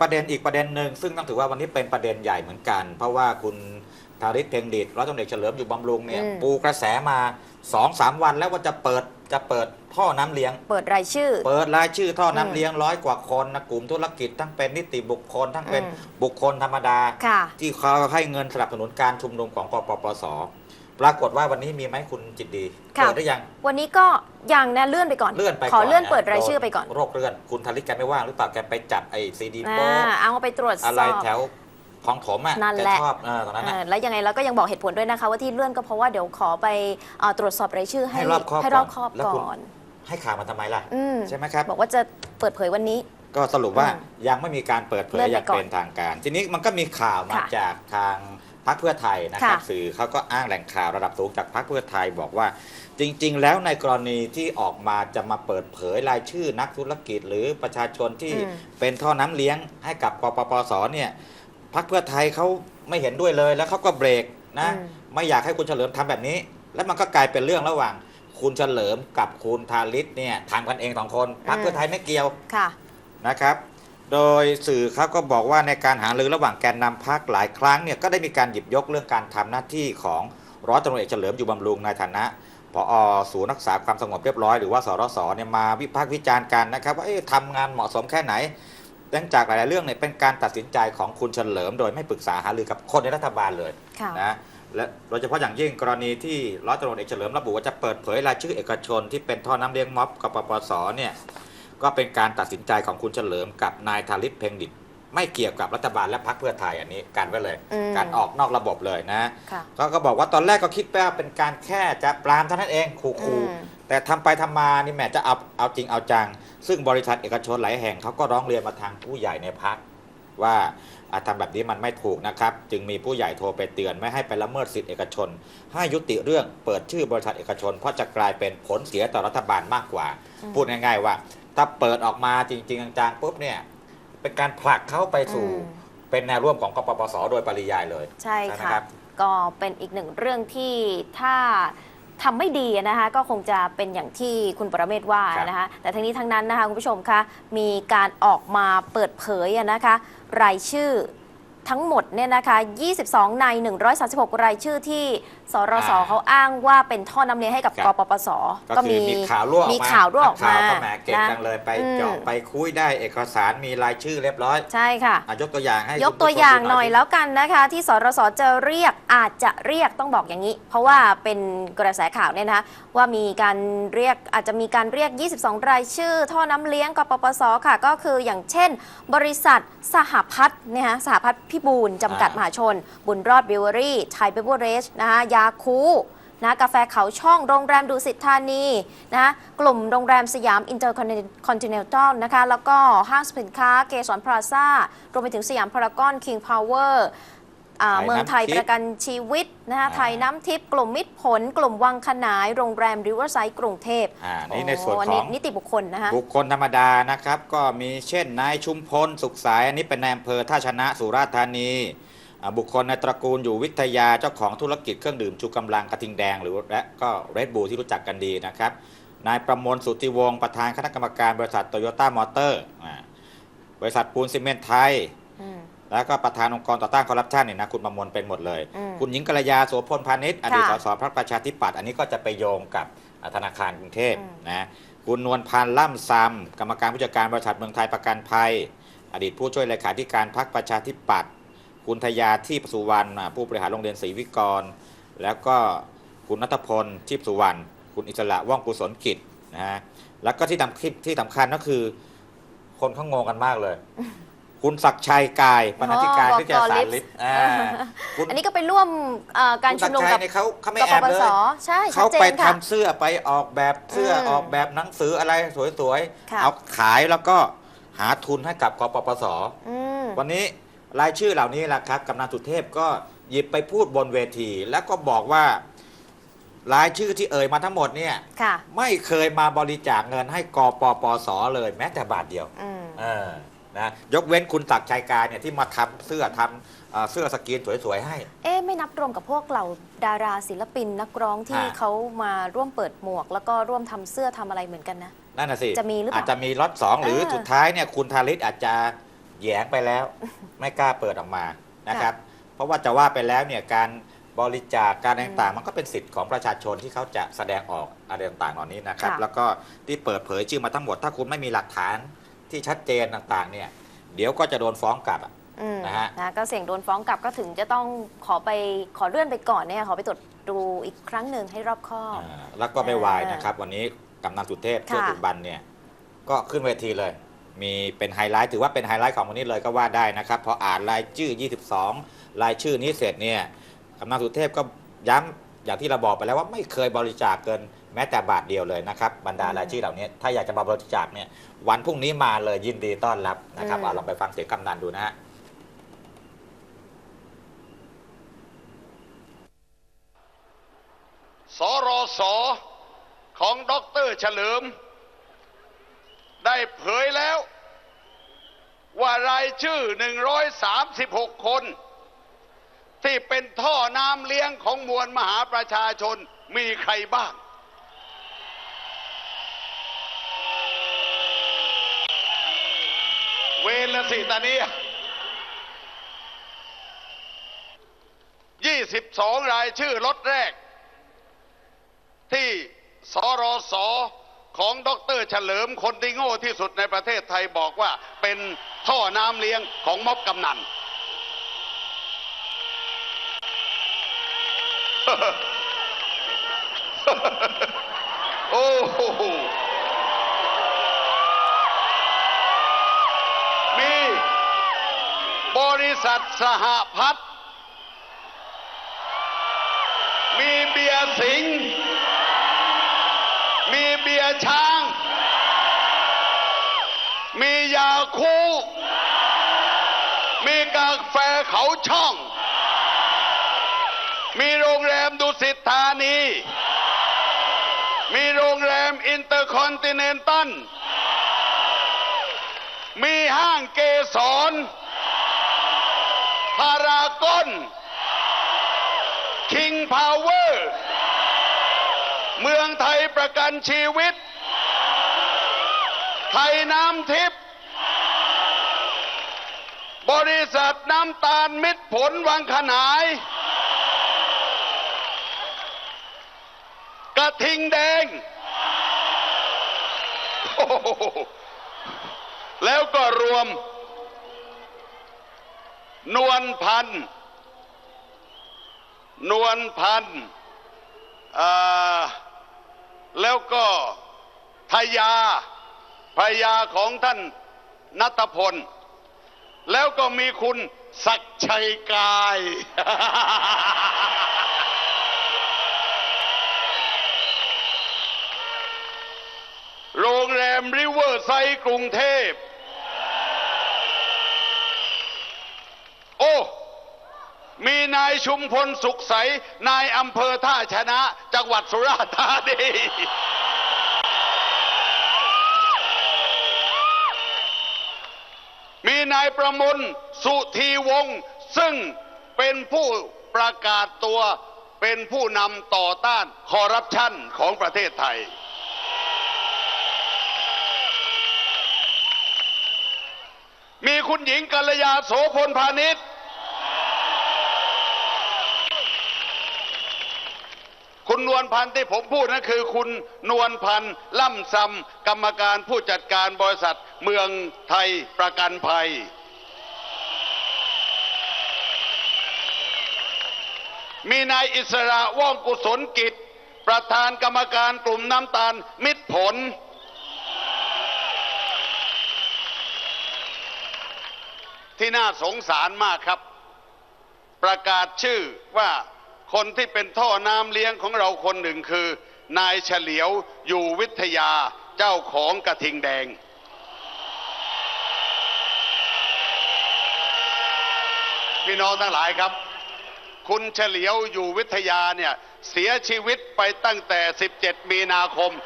ประเด็นอีกประเด็นหนึ่งซึ่งต้องถือว่าวันนี้เป็นประเด็นใหญ่เหมือนกัน เพราะว่าคุณธาริศเพ็งดิตร้อยตำรวจเอกเฉลิมอยู่บำรุงเนี่ยอืม ปูกระแสมาสองสามวันแล้วว่าจะเปิดจะเปิดท่อน้ำเลี้ยง เปิดรายชื่อ เปิดรายชื่อท่อน้ำอืมเลี้ยงร้อยกว่าคนนะกลุ่มธุรกิจทั้งเป็นนิติบุคคลทั้งเป็นอืม บุคคลธรรมดา ค่ะ ที่เขาให้เงินสนับสนุนการชุมนุมของกปปส ปรากฏว่าวันนี้มีไหมคุณจิตดีค่ะเปิดได้ยัง วันนี้ก็ยังนะเลื่อนไปก่อนเลื่อนไปขอเลื่อนก่ะเปิดรายชื่อไปก่อนโรคเลื่อนคุณธาริศแกไม่ว่างหรือเปล่าแกไปจับไอ้ซีดีอ่าโป๊เอาไปตรวจสอะไรอบแถวของถมอะนั่นแกแหละชอบเออตอนนั้นเอน่ะอแล้วยังไงเราก็ยังบอกเหตุผลด้วยนะคะ ว่าที่เลื่อนก็เพราะว่าเดี๋ยวขอไปเอ่อตรวจสอบรายชื่อให้ให้รอบคอบให้รอบคอบก่อนแล้วคุณก่อนให้ข่าวมาทำไมล่ะอืมใช่ไหมครับ บอกว่าจะเปิดเผยวันนี้ ก็สรุปว่าอืมยังไม่มีการเปิดเผเลื่ยอนไปอย่างก่อนเป็นทางการ ทีนี้มันก็มีข่าวมาค่ะจากทาง พรรคเพื่อไทยนะครับค่ะ สื่อเขาก็อ้างแหล่งข่าวระดับสูงจากพรรคเพื่อไทยบอกว่า จริง ๆ แล้วในกรณีที่ออกมาจะมาเปิดเผยรายชื่อนักธุรกิจ หรือประชาชนที่อืม เป็นท่อน้ำเลี้ยงให้กับกปปสเนี่ยพรรคเพื่อไทยเขาไม่เห็นด้วยเลยแล้วเขาก็เบรกนะ อืม ไม่อยากให้คุณเฉลิมทำแบบนี้ แล้วมันก็กลายเป็นเรื่องระหว่าง คุณเฉลิมกับคุณทาริศเนี่ยทำกันเองสองคนพรรคเพื่อไทยไม่เกี่ยว ค่ะ นะครับ โดยสื่อเขาก็บอกว่าในการหารือระหว่างแกนนำพักหลายครั้งเนี่ยก็ได้มีการหยิบยกเรื่องการทำหน้าที่ของร้อยตำรวจเอกเฉลิมอยู่บำรุงในฐานะผอศูนย์รักษาความสงบเรียบร้อยหรือว่าสรสเนี่ยมาวิพากษ์วิจารณ์กันนะครับว่าเอ๊ะทำงานเหมาะสมแค่ไหนเนื่องจากหลายๆเรื่องเนี่ยเป็นการตัดสินใจของคุณเฉลิม โดยไม่ปรึกษาหารือกับคนในรัฐบาลเลยค่ะนะและโดยเฉพาะอย่างยิ่งกรณีที่ร้อยตำรวจเอกเฉลิมระบุว่าจะเปิดเผยรายชื่อเอกชนที่เป็นท่อน้ำเลี้ยงม็อบกับปปสเนี่ย ก็เป็นการตัดสินใจของคุณเฉลิมกับนายธาริศเพ็งดิตไม่เกี่ยวกับรัฐบาลและพรรคเพื่อไทยอันนี้การไว้เลย อืม การออกนอกระบบเลยนะค่ะเขาก็บอกว่าตอนแรกก็คิดว่าเป็นการแค่จะปรามเท่านั้นเองขู่อืมๆแต่ทำไปทำมานี่แหมจะเอาเอาจริงเอาจัง ซึ่งบริษัทเอกชนหลายแห่งเขาก็ร้องเรียนมาทางผู้ใหญ่ในพรรคว่าอะทำแบบนี้มันไม่ถูกนะครับ จึงมีผู้ใหญ่โทรไปเตือนไม่ให้ไปละเมิดสิทธิเอกชน ให้ยุติเรื่องเปิดชื่อบริษัทเอกชน เพราะจะกลายเป็นผลเสียต่อรัฐบาลมากกว่า อืม พูดง่ายๆว่า ถ้าเปิดออกมาจริง ๆ จังๆปุ๊บเนี่ย เป็นการผลักเข้าไปสู่อืมเป็นแนวร่วมของกปปส โดยปริยายเลย ใช่ใช่ไหมค่ะครับก็เป็นอีกหนึ่งเรื่องที่ถ้าทำไม่ดีนะคะก็คงจะเป็นอย่างที่คุณประเมศว่าครับนะคะแต่ทั้งนี้ทั้งนั้นนะคะคุณผู้ชมคะมีการออกมาเปิดเผยอะนะคะรายชื่อ ทั้งหมดเนี่ยนะคะ 22 ใน 136 รายชื่อที่ สรสอ่าเขาอ้างว่าเป็นท่อน้ำเลี้ยงให้กับคกรับปปส ก็คือมีข่าวรั่วออกมีมาข่าวรั่วออกมานัข่าวก็แหมเก่งนะจังเลยไปอืมเจาะไปคุยได้เอกสารมีรายชื่อเรียบร้อย ใช่ค่ะอะยกตัวอย่างให้ยกคุณตัวผู้ชมอย่างดูหน่อยสิแล้วกันนะคะ ที่สรสจะเรียกอาจจะเรียกต้องบอกอย่างนี้ เพราะว่าเป็นกระแสข่าวเนี่ยนะคะว่ามีการเรียกอาจจะมีการเรียก 22 รายชื่อ ท่อน้ำเลี้ยงกปปส ค่ะ ก็คืออย่างเช่น บริษัทสหพัฒน์เนี่ยฮะสหพัฒน์พิบูลจำกัดมหาชน บุญรอดบิวเวอรี่ไทยเบเวอร์เรจนะคะยาคูนะกาแฟเขาช่องโรงแรมดูสิทธานีนะกลุ่มโรงแรมสยามอินเตอร์คอนติเนนตัลนะคะแล้วก็ห้างสินค้าเกสรพลาซ่ารวมไปถึงสยามพารากอนคิงพาวเวอร์ เมืองไทยประกันชีวิตนะคะอ่าไทยน้ำทิพย์กลุ่มมิตรผล กลุ่มวังขนาย โรงแรมริเวอร์ไซด์กรุงเทพอ่านี่ในส่วนโอ้ของนิติบุคคลนะคะบุคคลธรรมดานะครับ ก็มีเช่นนายชุมพลสุขสายอันนี้เป็นนายอำเภอท่าชนะสุราษฎร์ธานีอ่าบุคคลในตระกูลอยู่วิทยาเจ้าของธุรกิจเครื่องดื่มชูกำลังกระทิงแดงหรือและก็เรดบูที่รู้จักกันดีนะครับนายประมวลสุทธิวงศ์ประธานคณะกรรมการบริษัทโตโยต้ามอเตอร์บริษัทปูนซีเมนต์ไทยอืม แล้วก็ประธานองค์กรต่อต้านคอร์รัปชันเนี่ยนะคุณประมวลเป็นหมดเลย อืมคุณหญิงกัลยาโสพลพาณิชย์อดีตสค่ะสพรรคประชาธิปัตย์อันนี้ก็จะไปโยงกับอ่าธนาคารกรุงเทพอืม นะคุณนวลพันธ์ล่ำซำกรรมการผู้จัดการบริษัทเมืองไทยประกันภัย อดีตผู้ช่วยเลขาธิการพรรคประชาธิปัตย์คุณทยาที่สุวรรณอ่าผู้บริหารโรงเรียนศรีวิกร แล้วก็คุณนัทพลทิพย์สุวรรณคุณอิสระว่องกุศลกิจนะฮะแล้วก็ที่ทำคลิปที่สำคัญก็คือ คนเขางงกันมากเลย คุณศักดิ์ชัยกายบรรณาธิการอ๋อวิทยาศาสตบร์กลิลิฟฟต์อ่าคุณอันนี้ก็ไปร่วมเอ่อการชุมนุมคุณศักับดิ์ชัยเนี่ยเขาเขาไม่กแอปบปเลสยใช่ชัเขาดเจไปนค่ะทำเสื้อไปออกแบบเสื้ออืมออกแบบหนังสืออะไรสวยค่ะๆเอาขายแล้วก็หาทุนให้กับกปปสอืมวันนี้รายชื่อเหล่านี้แหละครับกำนันสุเทพก็หยิบไปพูดบนเวที แล้วก็บอกว่ารายชื่อที่เอ่ยมาทั้งหมดเนี่ยค่ะไม่เคยมาบริจาคเงินให้กปปสเลยแม้แต่บาทเดียวอืมเออ นะยกเว้นคุณศักดิ์ชัยกายเนี่ยที่มาทำเสื้อทำเอ่อเสื้อสกรีนสวยๆให้ เอ๊ะไม่นับรวมกับพวกเหล่าดาราศิลปินนักร้องที่อ่า เขามาร่วมเปิดหมวก แล้วก็ร่วมทำเสื้อทำอะไรเหมือนกันนะ นั่นน่ะสิจะมีหรือเปล่าอาจจะมีล็อตสองหรืออาสุดท้ายเนี่ยคุณทาริศอาจจะแหยงไปแล้ว ไม่กล้าเปิดออกมานะครับ เพราะว่าจะว่าไปแล้วเนี่ยการบริจาคการอะไรต่างๆ มันก็เป็นสิทธิ์ของประชาชนที่เขาจะแสดงออกอะไรต่างๆเหล่านี้นะครับ ค่ะแล้วก็ที่เปิดเผยชื่อมาทั้งหมด ถ้าคุณไม่มีหลักฐาน ที่ชัดเจนต่างๆเนี่ยเดี๋ยวก็จะโดนฟ้องกลับอะ อืมนะฮะ นะก็เสี่ยงโดนฟ้องกลับก็ถึงจะต้องขอไปขอเลื่อนไปก่อนเนี่ยขอไปตรวจดูอีกครั้งหนึ่งให้รอบคอบ อ่าแล้วก็ไม่วายนะครับ วันนี้กำนันสุเทพค่ะเชื่อถูกบันเนี่ยก็ขึ้นเวทีเลย มีเป็นไฮไลท์ถือว่าเป็นไฮไลท์ของวันนี้เลยก็ว่าได้นะครับพออ่านรายชื่อ 22 รายชื่อนี้เสร็จเนี่ยกำนันสุเทพก็ย้ำอย่างที่เราบอกไปแล้วว่าไม่เคยบริจาคเกิน แม้แต่บาทเดียวเลยนะครับบรรดารายชื่อเหล่านี้ถ้าอยากจะมาบริจาคเนี่ยวันพรุ่งนี้มาเลยยินดีต้อนรับนะครับเอาลองไปฟังเสียงกำนันดูนะฮะสรสของดอกเตอรเฉลิม ได้เผยแล้ว ว่ารายชื่อ 136 คน ที่เป็นท่อน้ำเลี้ยงของมวลมหาประชาชนมีใครบ้าง เวรละสิตานี้22รายชื่อรถแรก ที่สรสของดอกเตอรเฉลิมคนที่โง่ที่สุดในประเทศไทยบอกว่าเป็นท่อน้ำเลี้ยงของม็อบกำนันโอ้โห ษัทสหพัฒน์มีเบียร์สิง มีเบียร์ช้าง มียาคูมีกาแฟเขาช่อง มีโรงแรมดุสิตธานี มีโรงแรมอินเตอร์คอนติเนนตัลมีห้างเกสรากอนคิงพาวเวอร์เมืองไทยประกันชีวิต ไทยน้ำทิพย์บริษัทน้ำตาลมิตรผลวังขนาย กระทิงแดง แล้วก็รวม นวลพันธ์นวลพันธ์แล้วก็พยาพยาของท่านนัทพล แล้วก็มีคุณศักชัยกาย โรงแรมริเวอร์ไซด์กรุงเทพ โอ้ มีนายชุมพลสุขใส นายอำเภอท่าชนะ จังหวัดสุราษฎร์ธานีมีนายประมลสุธีวงศ์ซึ่งเป็นผู้ประกาศตัวเป็นผู้นำต่อต้านคอร์รัปชันของประเทศไทย มีคุณหญิงกัลยาโสพลพาณิชย์ คุณนวลพันธ์ที่ผมพูดนั่นคือ คุณนวลพันธ์ล่ำซำกรรมการผู้จัดการบริษัทเมืองไทยประกันภัย มีนายอิสระว่องกุศลกิจ ประธานกรรมการกลุ่มน้ำตาลมิตรผล ที่น่าสงสารมากครับ ประกาศชื่อว่า คนที่เป็นท่อน้ำเลี้ยงของเราคนหนึ่งคือ นายเฉลียวอยู่วิทยาเจ้าของกระทิงแดง พี่น้องทั้งหลายครับ คุณเฉลียวอยู่วิทยาเนี่ยเสียชีวิตไปตั้งแต่ 17 มีนาคม 2555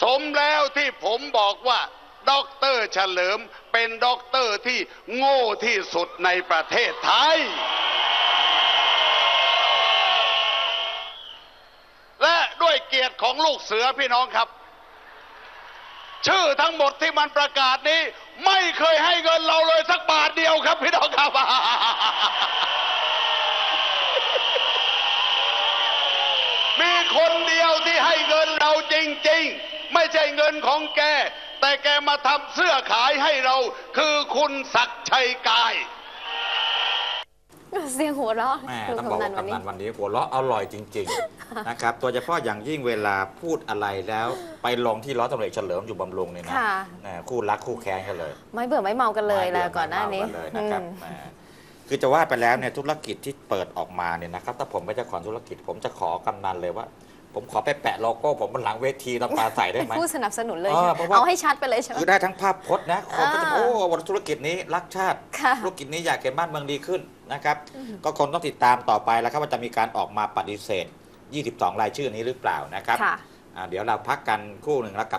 สมแล้วที่ผมบอกว่า ด็อกเตอร์เฉลิม เป็นด็อกเตอร์ที่โง่ที่สุดในประเทศไทย และด้วยเกียรติของลูกเสือพี่น้องครับ ชื่อทั้งหมดที่มันประกาศนี้ ไม่เคยให้เงินเราเลยสักบาทเดียวครับพี่น้องครับมีคนเดียวที่ให้เงินเราจริง ๆ ไม่ใช่เงินของแก แต่แกมาทำเสื้อขายให้เรา คือคุณศักดิ์ชัยกาย เสียงหัวเราะแม่คุณต้องบอกกำนัว่านวันนี้กำนันวันนี้หัวเราะอร่อยจริง ๆ นะครับโดยเฉพาะอย่างยิ่งเวลาพูดอะไรแล้ว ไปลงที่ร้อยตำรวจเอกเฉลิมอยู่บำรุงเนี่ยนะค่ะ แหม่คู่รักคู่แค้นกันเลยไม่เบื่อไม่เมากันเลยไม่แล้วบื่ก่อนหน้านี้ไม่เมกัเลยนะครับอืมแหมคือจะว่าไปแล้วเนี่ยธุรกิจที่เปิดออกมาเนี่ยนะครับถ้าผมเป็นเจ้าของธุรกิจผมจะขอกำนันเลยว่า ผมขอไปแปะโลโก้ผมบนหลังเวทีตอนปลาใสได้เป็นไหม ผู้สนับสนุนเลยเออใช่ไหมเพราะว่า เอาให้ชัดไปเลยใช่ไหม คือได้ทั้งภาพพจน์นะคนก็จะอ่าโอ้วันธุรกิจนี้รักชาติ ค่ะธุรกิจนี้อยากเห็นบ้านเมืองดีขึ้นนะครับก็คงต้องติดตามต่อไปแล้วครับว่าจะมีการออกมาปฏิเสธ 22 รายชื่อนี้หรือเปล่านะครับค่ะ อ่าเดี๋ยวเราพักกันครู่หนึ่งแล้วกลับ